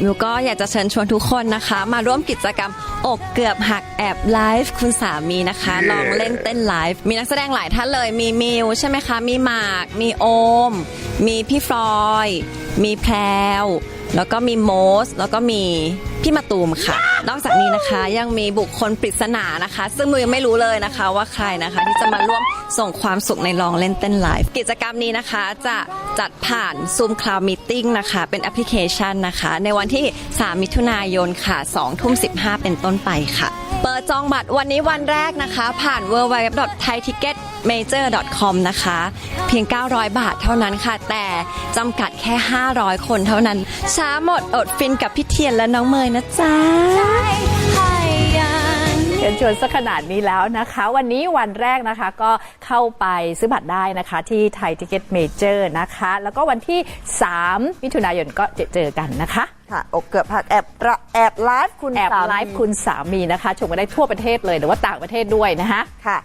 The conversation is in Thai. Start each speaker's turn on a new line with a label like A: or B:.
A: มิวก็อยากจะเชิญชวนทุกคนนะคะ มาร่วมกิจกรรมอกเกือบหักแอบไลฟ์คุณสามีนะคะ ลองเล่นเต้นไลฟ์มีนักแสดงหลายท่านเลยมีมิวใช่ไหมคะ มีหมาก มีโอม มีพี่ฟลอย มีแพรวแล้วก็มีโมส แล้วก็มีพี่มาตูมค่ะ นอกจากนี้นะคะยังมีบุคคลปริศนานะคะ ซึ่งมือยังไม่รู้เลยนะคะว่าใครนะคะที่จะมาร่วมส่งความสุขในลองเล่นเต้นไลฟ์กิจกรรมนี้นะคะจะจัดผ่าน Zoom Cloud Meeting นะคะ เป็นแอปพลิเคชันนะคะ ในวันที่ 3 มิถุนายนค่ะ2ทุ่ม15 เป็นต้นไปค่ะ เปิดจองบัตรวันนี้วันแรกนะคะ ผ่าน w w w t h a i t i c k e t m a j o r c o m นะคะ เพียง 900 บาทเท่านั้นค่ะ แต่จำกัดแค่ 500 คนเท่านั้น ช้าหมดอดฟินกับพี่เทียนและน้องเมยนะจ๊ะ
B: ชิญชวนสักขนาดนี้แล้วนะคะ วันนี้วันแรกนะคะก็เข้าไปซื้อบัตรได้นะคะที่ไทยทิเก็ตเมเจอร์นะคะ แล้วก็วันที่ 3 มิถุนายนก็จะเจอกันนะคะ
C: ค่ะอกเกือบหักแอบระแอบไลฟ์คุณ
B: แอบ
C: สามี
B: ไลฟ์คุณสามีนะคะ ชมกันได้ทั่วประเทศเลยหรือว่าต่างประเทศด้วยนะคะ
C: ค่ะ